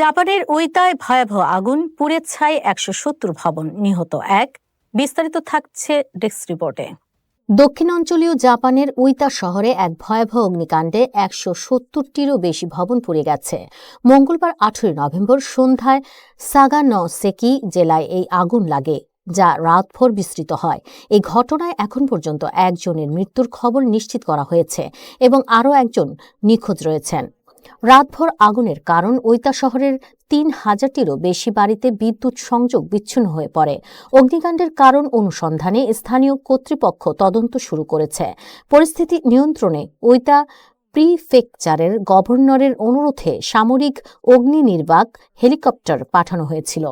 জাপানের উইতায় ভয়াবহ আগুন পুড়ে ছাই একশো সত্তর ভবন নিহত এক। বিস্তারিত থাকছে ডেস্ক রিপোর্টে। দক্ষিণাঞ্চলীয় জাপানের উইতা শহরে এক ভয়াবহ অগ্নিকাণ্ডে একশো সত্তরটিরও বেশি ভবন পুড়ে গেছে। মঙ্গলবার আঠেরোই নভেম্বর সন্ধ্যায় সাগানসেকি জেলায় এই আগুন লাগে, যা রাতভর বিস্তৃত হয়। এই ঘটনায় এখন পর্যন্ত একজনের মৃত্যুর খবর নিশ্চিত করা হয়েছে এবং আরও একজন নিখোঁজ রয়েছেন। রাতভর আগুনের কারণ ঐতা শহরের তিন হাজারটিরও বেশি বাড়িতে বিদ্যুৎ সংযোগ বিচ্ছিন্ন হয়ে পড়ে। অগ্নিকাণ্ডের কারণ অনুসন্ধানে স্থানীয় কর্তৃপক্ষ তদন্ত শুরু করেছে। পরিস্থিতি নিয়ন্ত্রণে ঐতা প্রিফেকচারের গভর্নরের অনুরোধে সামরিক অগ্নি নির্বাক হেলিকপ্টার পাঠানো হয়েছিল।